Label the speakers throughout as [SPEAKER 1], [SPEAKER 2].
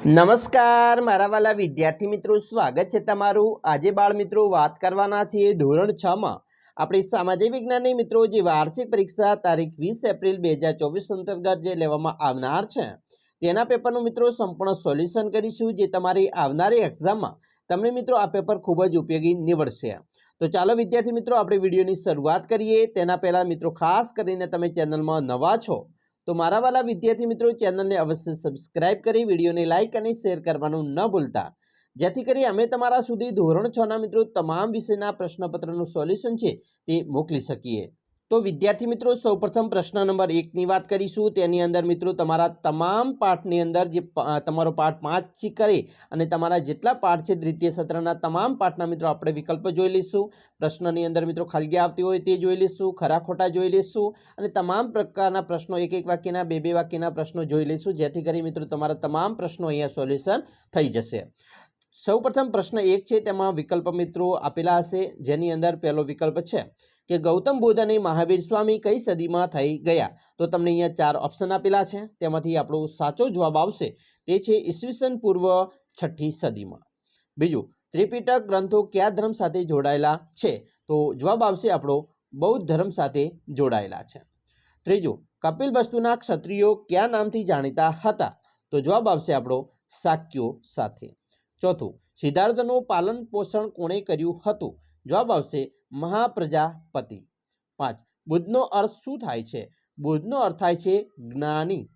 [SPEAKER 1] નમસ્કાર, મારા વાલા વિદ્યાર્થી મિત્રો, સ્વાગત છે તમારું. આજે બાળ મિત્રો વાત કરવાના છીએ ધોરણ છ માં. આપણી સામાજિક વિજ્ઞાનની મિત્રો, જે વાર્ષિક પરીક્ષા તારીખ વીસ એપ્રિલ બે હજાર ચોવીસ અંતર્ગત જે લેવામાં આવનાર છે, તેના પેપરનું મિત્રો સંપૂર્ણ સોલ્યુશન કરીશું, જે તમારી આવનારી એક્ઝામમાં તમને મિત્રો આ પેપર ખૂબ જ ઉપયોગી નીવડશે. તો ચાલો વિદ્યાર્થી મિત્રો, આપણે વિડીયોની શરૂઆત કરીએ. તેના પહેલાં મિત્રો, ખાસ કરીને તમે ચેનલમાં નવા છો તો મારા વાલા વિદ્યાર્થી મિત્રો ચેનલને અવશ્ય સબસ્ક્રાઇબ કરી, વિડીયોને લાઇક અને શેર કરવાનું ન ભૂલતા. જેથી કરી અમે તમારા સુધી ધોરણ છના મિત્રો તમામ વિષયના પ્રશ્નપત્રનું સોલ્યુશન છે તે મોકલી શકીએ. તો વિદ્યાર્થી મિત્રો, સૌપ્રથમ પ્રશ્ન નંબર એકની વાત કરીશું. તેની અંદર મિત્રો, તમારા તમામ પાઠની અંદર જે તમારો પાઠ પાંચથી કરી અને તમારા જેટલા પાઠ છે દ્વિતીય સત્રના તમામ પાઠના મિત્રો આપણે વિકલ્પ જોઈ લઈશું. પ્રશ્નની અંદર મિત્રો ખાલી આવતી હોય તે જોઈ લઈશું, ખરા ખોટા જોઈ લઈશું અને તમામ પ્રકારના પ્રશ્નો એક એક વાક્યના, બે બે વાક્યના પ્રશ્નો જોઈ લઈશું. જેથી કરી મિત્રો તમારા તમામ પ્રશ્નો અહીંયા સોલ્યુશન થઈ જશે. સૌપ્રથમ પ્રશ્ન એક છે, તેમાં વિકલ્પ મિત્રો આપેલા હશે. જેની અંદર પહેલો વિકલ્પ છે કે ગૌતમ બુદ્ધ અને મહાવીર સ્વામી કઈ સદીમાં થઈ ગયા? તો તમને અહીંયા ચાર ઓપ્શન આપેલા છે. તેમાંથી આપણો સાચો જવાબ આવશે. તે છે ઈસવીસન પૂર્વ છઠ્ઠી સદીમાં. બીજું, ત્રિપિટક ગ્રંથો કયા ધર્મ સાથે જોડાયેલા છે? તો જવાબ આવશે આપણો બૌદ્ધ ધર્મ સાથે જોડાયેલા છે. ત્રીજું, કપિલ વસ્તુના ક્ષત્રિયો કયા નામથી જાણીતા હતા? તો જવાબ આવશે આપણો શાક્યો સાથે. ચોથું, સિદ્ધાર્થનું પાલન પોષણ કોણે કર્યું હતું? જવાબ આવશે મહાપ્રજાપતિ. પાંચ, બુદ્ધનો અર્થ શું થાય છે? બુદ્ધનો અર્થ થાય છે જ્ઞાની.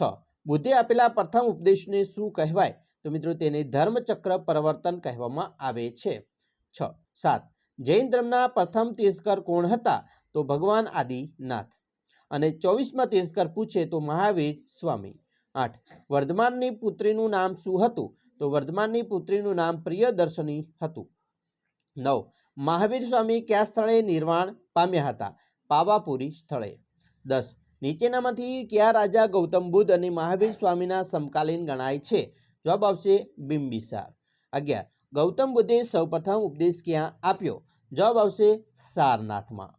[SPEAKER 1] છ, બુદ્ધે આપેલા પ્રથમ ઉપદેશને શું કહેવાય? તો મિત્રો તેને ધર્મચક્ર પરિવર્તન કહેવામાં આવે છે. છ, સાત, જૈન ધર્મના પ્રથમ તીર્થકર કોણ હતા? તો ભગવાન આદિનાથ. અને ચોવીસમાં તીર્થકર પૂછે તો મહાવીર સ્વામી. આઠ, વર્ધમાનની પુત્રીનું નામ શું હતું? તો વર્ધમાનની પુત્રીનું નામ પ્રિયદર્શની હતું. નવ મહાવીર સ્વામી કયા સ્થળે નિર્વાણ પામ્યા હતા? પાવાપુરી સ્થળે. દસ. નીચેનામાંથી કયા રાજા ગૌતમ બુદ્ધ અને મહાવીર સ્વામીના સમકાલીન ગણાય છે? જવાબ આવશે બિંબિસાર. અગિયાર. ગૌતમ બુદ્ધે સૌપ્રથમ ઉપદેશ ક્યાં આપ્યો? જવાબ આવશે સારનાથમાં.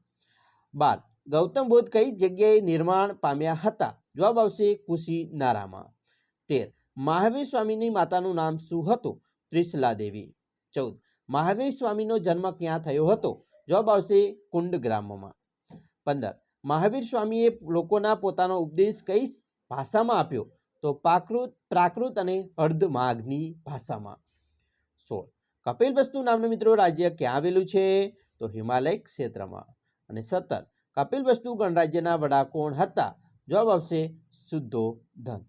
[SPEAKER 1] બાર. ગૌતમ બુદ્ધ કઈ જગ્યાએ નિર્માણ પામ્યા હતા? જવાબ આવશે કુશીનારામાં. તેર. મહાવીર સ્વામીની માતાનું નામ શું હતું? ત્રિશલા દેવી ચૌદ. મહાવીર સ્વામીનો જન્મ ક્યાં થયો હતો? જવાબ આવશે કુંડ ગ્રામમાં. પંદર. મહાવીર સ્વામીએ લોકોના પોતાનો ઉપદેશ કઈ ભાષામાં આપ્યો? તો પ્રાકૃત પ્રાકૃત અને અર્ધ માર્ગની ભાષામાં. સોળ. કપિલ વસ્તુ નામનું મિત્રો રાજ્ય ક્યાં આવેલું છે? તો હિમાલય ક્ષેત્રમાં. અને સત્તર. કપિલ વસ્તુ ગણરાજ્યના વડા કોણ હતા? જવાબ આવશે શુદ્ધો ધન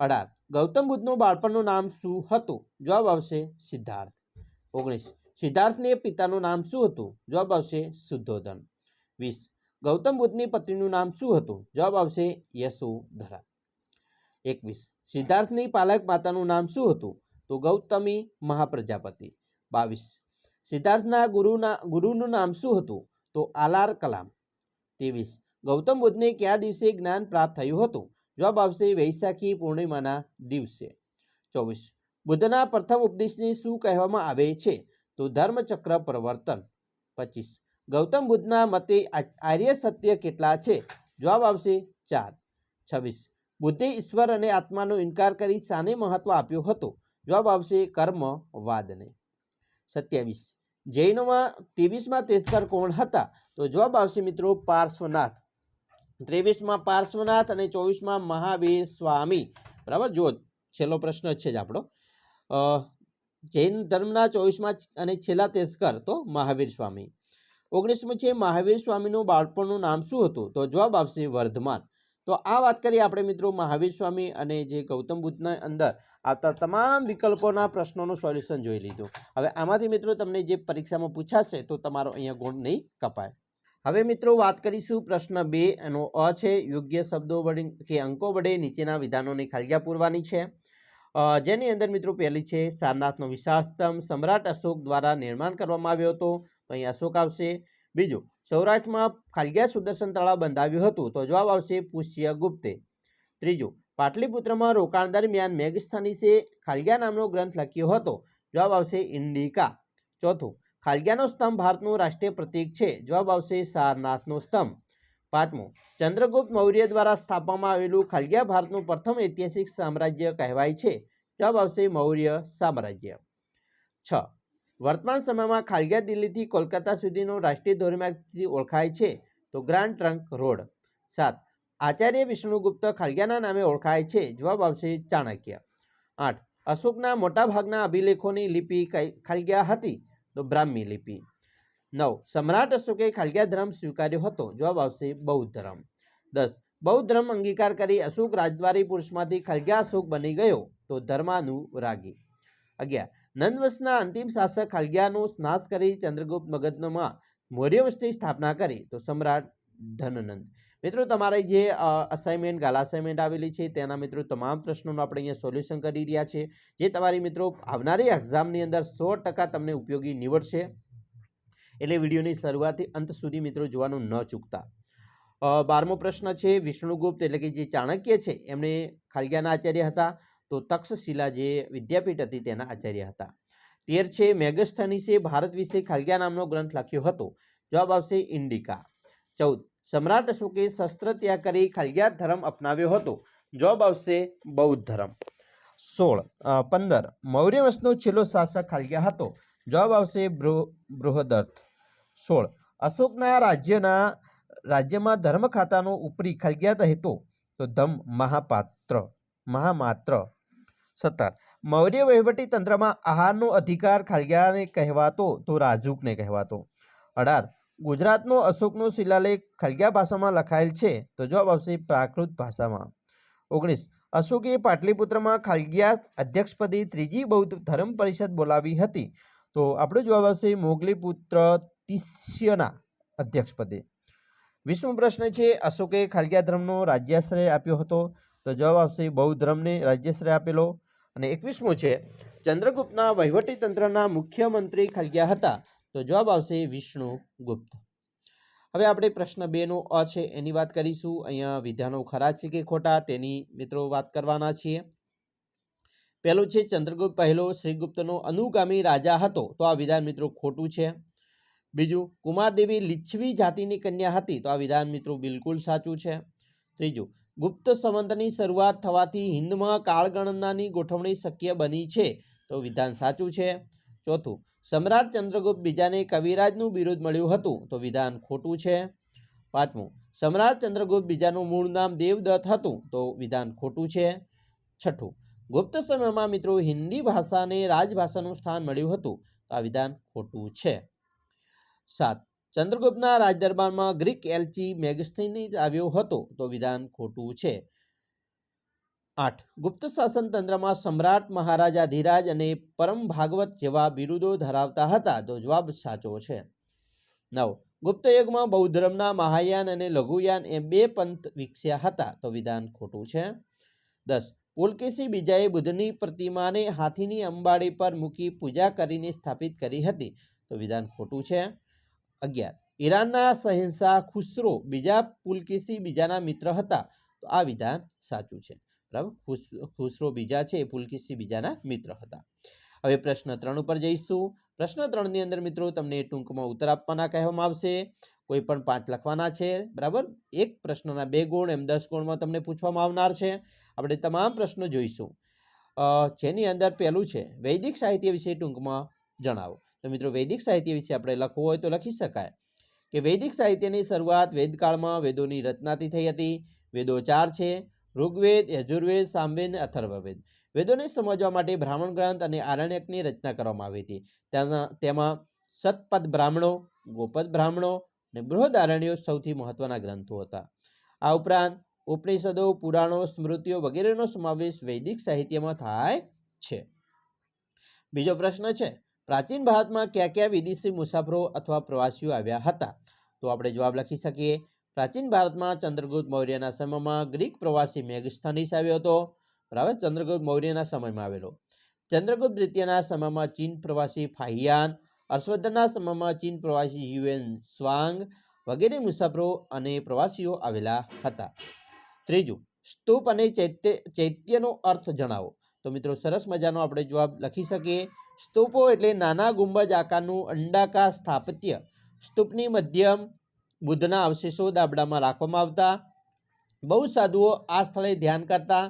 [SPEAKER 1] અઢાર. ગૌતમ બુદ્ધનું બાળપણનું નામ શું હતું? જવાબ આવશે સિદ્ધાર્થ. ઓગણીસ. સિદ્ધાર્થને પિતાનું નામ શું હતું? જવાબ આવશે શુદ્ધોધન. વીસ. ગૌતમ બુદ્ધની પત્નીનું નામ શું હતું? જવાબ આવશે યશોધરા. એકવીસ. સિદ્ધાર્થની પાલક માતાનું નામ શું હતું? તો ગૌતમી મહાપ્રજાપતિ. બાવીસ. સિદ્ધાર્થના ગુરુના, ગુરુનું નામ શું હતું? તો આલાર કલામ. ત્રેવીસ. ગૌતમ બુદ્ધને કયા દિવસે જ્ઞાન પ્રાપ્ત થયું હતું? જવાબ આવશે વૈશાખી પૂર્ણિમાના દિવસે. ચોવીસ. બુદ્ધના પ્રથમ ઉપદેશને શું કહેવામાં આવે છે? તો ધર્મચક્ર પ્રવર્તન. પચીસ. ગૌતમ બુદ્ધના મતે આર્ય સત્ય કેટલા છે? જવાબ આવશે ચાર. છવ્વીસ. બુદ્ધે ઈશ્વર અને આત્માનો ઇનકાર કરી શાને મહત્વ આપ્યો હતો? જવાબ આવશે કર્મવાદને સત્યાવીસ. જૈનોમાં ત્રેવીસમાં તીર્થકર કોણ હતા? તો જવાબ આવશે મિત્રો પાર્શ્વનાથ. ત્રેવીસમાં પાર્શ્વનાથ અને ચોવીસમાં મહાવીર સ્વામી. બરાબર? જો છેલ્લો પ્રશ્ન છે જ આપણો. જૈન ધર્મના ચોવીસમાં અને છેલ્લા તીર્થકર તો મહાવીર સ્વામી. ઓગણીસમું છે, મહાવીર સ્વામીનું બાળપણનું નામ શું હતું? તો જવાબ આવશે વર્ધમાન. તો આ વાત કરીએ આપણે મિત્રો મહાવીર સ્વામી અને જે ગૌતમ બુદ્ધના અંદર આવતા તમામ વિકલ્પોના પ્રશ્નોનું સોલ્યુશન જોઈ લીધું. હવે આમાંથી મિત્રો તમને જે પરીક્ષામાં પૂછાશે, તો તમારો અહીંયા ગુણ નહીં કપાય. હવે મિત્રો વાત કરીશું પ્રશ્ન બે, એનો અ છે, યોગ્ય શબ્દો વડે કે અંકો વડે નીચેના વિધાનોની ખાલિયા પૂરવાની છે? જેની અંદર મિત્રો પહેલી છે, સારનાથનો વિશાળ સમ્રાટ અશોક દ્વારા નિર્માણ કરવામાં આવ્યો હતો, તો અહીં અશોક આવશે. બીજું, સૌરાષ્ટ્રમાં ખાલગ્યા સુદર્શન તળાવ બંધાવ્યું હતું, તો જવાબ આવશે પુષ્ય ગુપ્તે. ત્રીજું, પાટલીપુત્રમાં રોકાણ દરમિયાન મેઘસ્થાનીસે ખાલગ્યા નામનો ગ્રંથ લખ્યો હતો, જવાબ આવશે ઇન્ડિકા. ચોથું, ખાલગ્યાનો સ્તંભ ભારતનું રાષ્ટ્રીય પ્રતીક છે, જવાબ આવશે સારનાથનો સ્તંભ. પાંચમું, ચંદ્રગુપ્ત મૌર્ય દ્વારા સ્થાપવામાં આવેલું ખાલગિયા ભારતનું પ્રથમ ઐતિહાસિક સામ્રાજ્ય કહેવાય છે. જવાબ આવશે મૌર્ય સામ્રાજ્ય. છ, વર્તમાન સમયમાં ખાલગિયા દિલ્હીથી કોલકાતા સુધીનો રાષ્ટ્રીય ધોરીમાર્ગથી ઓળખાય છે તો ગ્રાન્ડ ટ્રંક રોડ. સાત, આચાર્ય વિષ્ણુગુપ્ત ખાલગિયાના નામે ઓળખાય છે. જવાબ આવશે ચાણક્ય. આઠ, અશોકના મોટાભાગના અભિલેખોની લિપિ કઈ ખાલગિયા હતી તો બ્રાહ્મી લિપિ. નવ. સમ્રાટ અશોકે ખાલગિયા ધર્મ સ્વીકાર્યો હતો. જવાબ આવશે બૌદ્ધ ધર્મ. દસ. બૌદ્ધ ધર્મ અંગીકાર કરી અશોક રાજદ્વારી પુરુષમાંથી ખાલગિયા અશોક બની ગયો તો ધર્માનુરાગી. અગિયાર. નંદવંશના અંતિમ શાસક ખાલગિયાનો નાશ કરી ચંદ્રગુપ્ત મગધમાં મૌર્ય વંશની સ્થાપના કરી તો સમ્રાટ ધનનંદ. મિત્રો, તમારી જે અસાઇનમેન્ટ ગાલા અસાઇનમેન્ટ આવેલી છે, તેના મિત્રો તમામ પ્રશ્નોનું આપણે અહીંયા સોલ્યુશન કરી રહ્યા છે જે તમારી મિત્રો આવનારી એક્ઝામની અંદર સો ટકા તમને ઉપયોગી નીવડશે. એટલે વિડીયોની શરૂઆતથી અંત સુધી મિત્રો જોવાનું ન ચૂકતા. બારમો પ્રશ્ન છે, વિષ્ણુગુપ્ત એટલે કે જે ચાણક્ય છે, એમણે ખાલગિયાના આચાર્ય હતા. તો તક્ષશિલા જે વિદ્યાપીઠ હતી તેના આચાર્ય હતા. તેર છે મેગસ્થનીસે ભારત વિશે ખાલગિયા નામનો ગ્રંથ લખ્યો હતો. જવાબ આવશે ઇન્ડિકા. ચૌદ, સમ્રાટ અશોકે શસ્ત્ર ત્યાગ કરી ખાલગિયા ધર્મ અપનાવ્યો હતો. જવાબ આવશે બૌદ્ધ ધર્મ. સોળ પંદર મૌર્ય વંશનો છેલ્લો શાસક ખાલગિયા હતો. જવાબ આવશે બૃહ- બૃહદર્થ. સોળ. અશોકના રાજ્યના, રાજ્યમાં ધર્મ ખાતાનો ઉપરી ખાલગિયા હેતો, તો ધમ મહાપાત્ર, મહામાત્ર. સત્તર. મૌર્ય વહીવટી તંત્રમાં આહારનો અધિકાર ખાલગિયાને કહેવાતો, તો રાજુકને કહેવાતો. અઢાર. ગુજરાતનો અશોકનો શિલાલેખ ખાલગિયા ભાષામાં લખાયેલ છે, તો જવાબ આવશે પ્રાકૃત ભાષામાં. ઓગણીસ. અશોકે પાટલીપુત્રમાં ખાલગિયા અધ્યક્ષપદે ત્રીજી બૌદ્ધ ધર્મ પરિષદ બોલાવી હતી, તો આપણો જવાબ આવશે મોગલીપુત્ર તિસ્યના અધ્યક્ષપદે. વીસમો પ્રશ્ન છે, અશોકે ખાલગિયા ધર્મનો રાજ્યાશ્રય આપ્યો હતો? તો જવાબ આવશે બૌદ્ધ ધર્મને રાજ્યાશ્રય આપેલો. અને એકવીસમો છે, ચંદ્રગુપ્તના વહીવટી તંત્રના મુખ્યમંત્રી ખાલગિયા હતા? તો જવાબ આવશે વિષ્ણુગુપ્ત હવે આપણે પ્રશ્ન બેનો અ છે, એની વાત કરીશું. અહીંયા વિધાનો ખરા છે કે ખોટા, તેની મિત્રો વાત કરવાના છીએ. પહેલું છે, ચંદ્રગુપ્ત પહેલો શ્રીગુપ્તનો અનુગામી રાજા હતો. તો આ વિધાન મિત્રો ખોટું છે. બીજું, કુમારદેવી લીચ્છવી જાતિની કન્યા હતી, તો આ વિધાન મિત્રો બિલકુલ સાચું છે. ત્રીજું, ગુપ્ત સંવંતની શરૂઆત થવાથી હિન્દમાં કાળગણનાની ગોઠવણી શક્ય બની છે, તો વિધાન સાચું છે. ચોથું, સમ્રાટ ચંદ્રગુપ્ત બીજાને કવિરાજનું બિરુદ મળ્યું હતું, તો વિધાન ખોટું છે. પાંચમું, સમ્રાટ ચંદ્રગુપ્ત બીજાનું મૂળ નામ દેવદત્ત હતું, તો વિધાન ખોટું છે. છઠ્ઠું, ગુપ્ત સમયમાં મિત્રો હિન્દી ભાષાને રાજભાષાનું સ્થાન મળ્યું હતું, તો આ વિધાન ખોટું છે. સાત. ચંદ્રગુપ્તના રાજદરબારમાં ગ્રીક એલચી મેગસ્થીની આવ્યો હતો, તો વિધાન ખોટું છે. આઠ. ગુપ્ત શાસન તંત્રમાં સમ્રાટ મહારાજા ધીરાજ અને પરમ ભાગવત જેવા બિરુદો ધરાવતા હતા, તો જવાબ સાચો છે. નવ. ગુપ્ત યુગમાં બૌદ્ધ ધર્મના મહાયાન અને લઘુયાન એ બે પંથ વિકસ્યા હતા, તો વિધાન ખોટું છે. દસ. પુલકેશી બીજાએ બુદ્ધની પ્રતિમાને હાથીની અંબાડી પર મૂકી પૂજા કરીને સ્થાપિત કરી હતી, તો વિધાન ખોટું છે. અગિયાર. ઈરાનના શહેનશાહ ખુસરો બીજા પુલકેશી બીજાના મિત્ર હતા. તો આ વિધાન સાચું છે. બરાબર? ખુસરો બીજા છે, એ પુલકેશી બીજાના મિત્ર હતા. હવે પ્રશ્ન ત્રણ ઉપર જઈશું. પ્રશ્ન ત્રણની અંદર મિત્રો તમને ટૂંકમાં ઉત્તર આપવાના કહેવામાં આવશે. કોઈ પણ પાંચ લખવાના છે. બરાબર? એક પ્રશ્નના બે ગુણ, એમ દસ ગુણમાં તમને પૂછવામાં આવનાર છે. આપણે તમામ પ્રશ્નો જોઈશું. જેની અંદર પહેલું છે, વૈદિક સાહિત્ય વિશે ટૂંકમાં જણાવો. તો મિત્રો વૈદિક સાહિત્ય વિશે આપણે લખવું હોય તો લખી શકાય. કે વૈદિક સાહિત્યની શરૂઆત વેદકાળમાં વેદોની રચનાથી થઈ હતી. વેદો ચાર છે. ઋગ્વેદ, યજુર્વેદ, સામવેદ અને અથર્વવેદ. વેદોને સમજવા માટે બ્રાહ્મણ ગ્રંથ અને આરણ્યકની રચના કરવામાં આવી હતી. તેમાં તેમાં સતપદ બ્રાહ્મણો, ગોપદ બ્રાહ્મણો અને બૃહદારણ્યો સૌથી મહત્વના ગ્રંથો હતા. આ ઉપરાંત ઉપનિષદો, પુરાણો, સ્મૃતિઓ વગેરેનો સમાવેશ વૈદિક સાહિત્યમાં થાય છે. બીજો પ્રશ્ન છે. પ્રાચીન ભારતમાં કયા કયા વિદેશી મુસાફરો અથવા પ્રવાસીઓ આવ્યા હતા? તો આપણે જવાબ લખી શકીએ. પ્રાચીન ભારતમાં ચંદ્રગુપ્ત મૌર્યના સમયમાં ગ્રીક પ્રવાસી મેગસ્થાનીસ આવ્યો હતો. બરાબર ચંદ્રગુપ્ત મૌર્યના સમયમાં આવેલો. ચંદ્રગુપ્ત દ્વિતીયના સમયમાં ચીન પ્રવાસી ફાહિયાન હર્ષવર્ધનના સમયમાં ચીન પ્રવાસી યુએન સ્વાંગ વગેરે મુસાફરો અને પ્રવાસીઓ આવેલા હતા. ત્રીજું, સ્તૂપ અને ચૈત્ય, ચૈત્યનો અર્થ જણાવો. તો મિત્રો સરસ મજાનો આપણે જવાબ લખી શકીએ. સ્તૂપો એટલે નાના ગુંબજ આકારનું અંડાકાર સ્થાપત્ય. સ્તૂપની મધ્યમ બુદ્ધના અવશેષો દાબડામાં રાખવામાં આવતા. બહુ સાધુઓ આ સ્થળે ધ્યાન કરતા.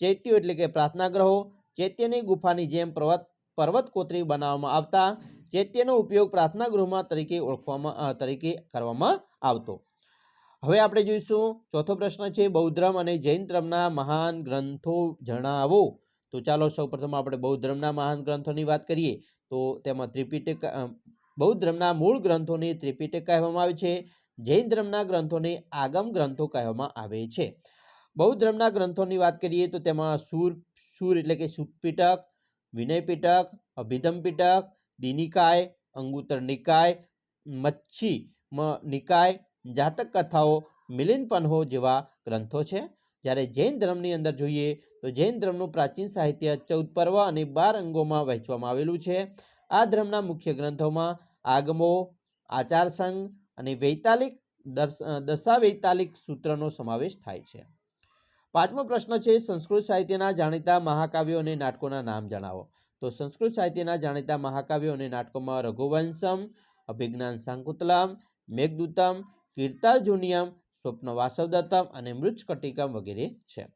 [SPEAKER 1] ચૈત્યો એટલે કે પ્રાર્થના ગ્રહો. ચૈત્યની ગુફાની જેમ પર્વત પર્વત કોતરી બનાવવામાં આવતા. ચૈત્યનો ઉપયોગ પ્રાર્થના ગૃહમાં તરીકે ઓળખવામાં તરીકે કરવામાં આવતો. હવે આપણે જોઈશું ચોથો પ્રશ્ન છે બૌદ્ધ ધર્મ અને જૈન ધર્મના મહાન ગ્રંથો જણાવો. તો ચાલો સૌપ્રથમ આપણે બૌદ્ધ ધર્મના મહાન ગ્રંથોની વાત કરીએ. તો તેમાં ત્રિપિટક બૌદ્ધ ધર્મના મૂળ ગ્રંથોને ત્રિપિટક કહેવામાં આવે છે. જૈન ધર્મના ગ્રંથોને આગમ ગ્રંથો કહેવામાં આવે છે. બૌદ્ધ ધર્મના ગ્રંથોની વાત કરીએ તો તેમાં સુર સુર એટલે કે સુત પીટક વિનય પીટક અભિધમ પીટક દિનિકાય અંગુતર નિકાય મચ્છી, મ, નિકાય, જાતક કથાઓ મિલિન પન્હો જેવા ગ્રંથો છે. જ્યારે જૈન ધર્મની અંદર જોઈએ તો જૈન ધર્મનું પ્રાચીન સાહિત્ય ચૌદ પર્વ અને બાર અંગોમાં વહેંચવામાં આવેલું છે. આ ધર્મના મુખ્ય ગ્રંથોમાં આગમો, આચારસંગ અને વૈતાલિક દશાવૈતાલિક સૂત્રનો સમાવેશ થાય છે. પાંચમો પ્રશ્ન છે, સંસ્કૃત સાહિત્યના જાણીતા મહાકાવ્યો અને નાટકોના નામ જણાવો. તો સંસ્કૃત સાહિત્યના જાણીતા મહાકાવ્યો અને નાટકોમાં રઘુવંશમ, અભિજ્ઞાન સાંકુતલમ, મેઘદૂતમ, કીર્તાર્જુનિયમ સ્વપ્ન વાસવદત્તમ અને મૃચકટિકમ વગેરે છે.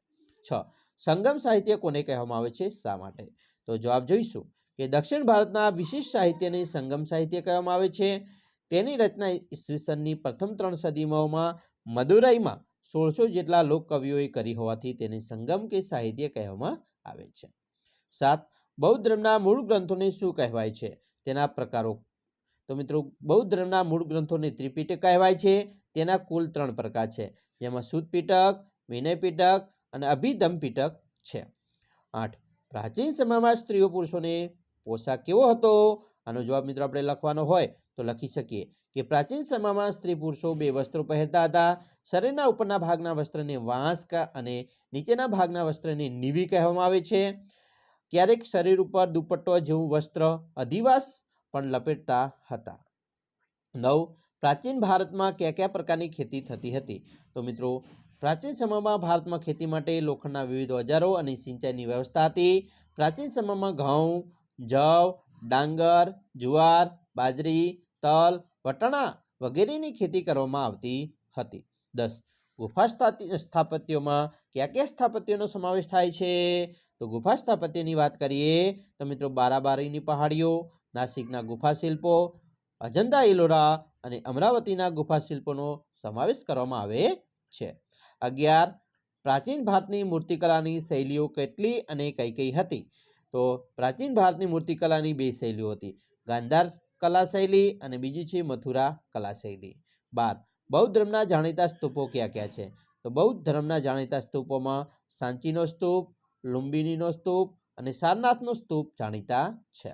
[SPEAKER 1] છ. સંગમ સાહિત્ય કોને કહેવામાં આવે છે? શા માટે? તો જવાબ જોઈશું કે દક્ષિણ ભારતના વિશિષ્ટ સાહિત્યને સંગમ સાહિત્ય કહેવામાં આવે છે. તેની રચના ઈસવીસનની પ્રથમ ત્રણ સદીમાં મદુરાઈમાં સોળસો જેટલા લોક કવિઓએ કરી હોવાથી તેને સંગમ કે સાહિત્ય કહેવામાં આવે છે. સાત. બૌદ્ધ ધર્મના મૂળ ગ્રંથોને શું કહેવાય છે? તેના પ્રકારો. તો મિત્રો, બૌદ્ધ ધર્મના મૂળ ગ્રંથોને ત્રિપિટક કહેવાય છે. તેના કુલ ત્રણ પ્રકાર છે. જેમાં સુદપીટક વિનયપીટક વિનય પીટક અને અભિધમપીટક છે. આઠ. પ્રાચીન સમયમાં સ્ત્રીઓ પુરુષોને પોશાક કેવો હતો? આનો જવાબ મિત્રો આપણે લખવાનો હોય તો લખી શકીએ કે પ્રાચીન સમયમાં સ્ત્રી પુરુષો બે વસ્ત્રો પહેરતા હતા. શરીરના ઉપરના ભાગના વસ્ત્રને વાંસકા અને નીચેના ભાગના વસ્ત્રને નીવી કહેવામાં આવે છે. ક્યારેક શરીર ઉપર દુપટ્ટો જેવું વસ્ત્ર અધિવાસ પણ લપેટતા હતા. નવ. પ્રાચીન ભારતમાં કયા કયા પ્રકારની ખેતી થતી હતી? તો મિત્રો, પ્રાચીન સમયમાં ભારતમાં ખેતી માટે લોખંડના વિવિધ ઓજારો અને સિંચાઈની વ્યવસ્થા હતી. પ્રાચીન સમયમાં ઘઉં, જવ, ડાંગર, જુવાર, બાજરી, તલ, વટાણા વગેરેની ખેતી કરવામાં આવતી હતી. દસ, ગુફા સ્થાપત્યોમાં કયા કયા સ્થાપત્યોનો સમાવેશ થાય છે? તો ગુફા સ્થાપત્યની વાત કરીએ તો મિત્રો, બારાબારીની પહાડીઓ, નાસિકના ગુફા શિલ્પો અજંતા ઇલોરા અને અમરાવતીના ગુફા શિલ્પોનો સમાવેશ કરવામાં આવે છે. અગિયાર, પ્રાચીન ભારતની મૂર્તિકલાની શૈલીઓ કેટલી અને કઈ કઈ હતી? તો પ્રાચીન ભારતની મૂર્તિકલાની બે શૈલીઓ હતી, ગાંધાર કલા શૈલી અને બીજી છે મથુરા કલા શૈલી બાર, બૌદ્ધ ધર્મના જાણીતા સ્તૂપો કયા કયા છે? તો બૌદ્ધ ધર્મના જાણીતા સ્તૂપોમાં સાંચીનો સ્તૂપ, લુંબિનીનો સ્તૂપ અને સારનાથનો સ્તૂપ જાણીતા છે.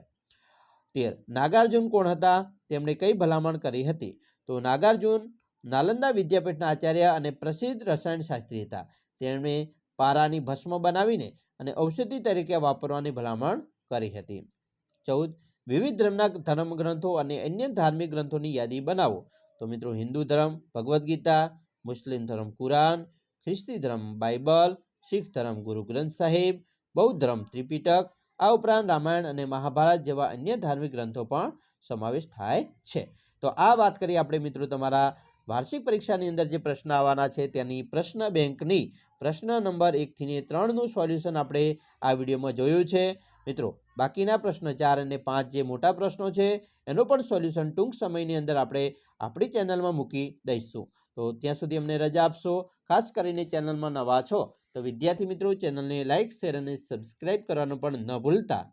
[SPEAKER 1] તેર. નાગાર્જુન કોણ હતા? તેમણે કઈ ભલામણ કરી હતી? તો નાગાર્જુન નાલંદા વિદ્યાપીઠના આચાર્ય અને પ્રસિદ્ધ રસાયણશાસ્ત્રી હતા. તેમણે પારાની ભસ્મ બનાવીને અને ઔષધિ તરીકે વાપરવાની ભલામણ કરી હતી. ચૌદ. વિવિધ ધર્મના ધર્મગ્રંથો અને અન્ય ધાર્મિક ગ્રંથોની યાદી બનાવો. તો મિત્રો, હિન્દુ ધર્મ, ભગવદ્ ગીતા, મુસ્લિમ ધર્મ કુરાન, ખ્રિસ્તી ધર્મ બાઇબલ, શીખ ધર્મ ગુરુ ગ્રંથ સાહિબ, બૌદ્ધ ધર્મ ત્રિપિટક આ ઉપરાંત રામાયણ અને મહાભારત જેવા અન્ય ધાર્મિક ગ્રંથો પણ સમાવેશ થાય છે. તો આ વાત કરીએ આપણે મિત્રો તમારા વાર્ષિક પરીક્ષાની અંદર જે પ્રશ્ન આવવાના છે તેની પ્રશ્ન બેંકની. પ્રશ્ન નંબર એકથી ને ત્રણનું સોલ્યુશન આપણે આ વિડીયોમાં જોયું છે. મિત્રો, બાકીના પ્રશ્ન ચાર અને પાંચ જે મોટા પ્રશ્નો છે, એનો પણ સોલ્યુશન ટૂંક સમયની અંદર આપણે આપણી ચેનલમાં મૂકી દઈશું. તો ત્યાં સુધી અમને રજા આપશો. ખાસ કરીને ચેનલમાં નવા છો તો વિદ્યાર્થી મિત્રો ચેનલને લાઇક શેર અને સબસ્ક્રાઇબ કરવાનું પણ ન ભૂલતા.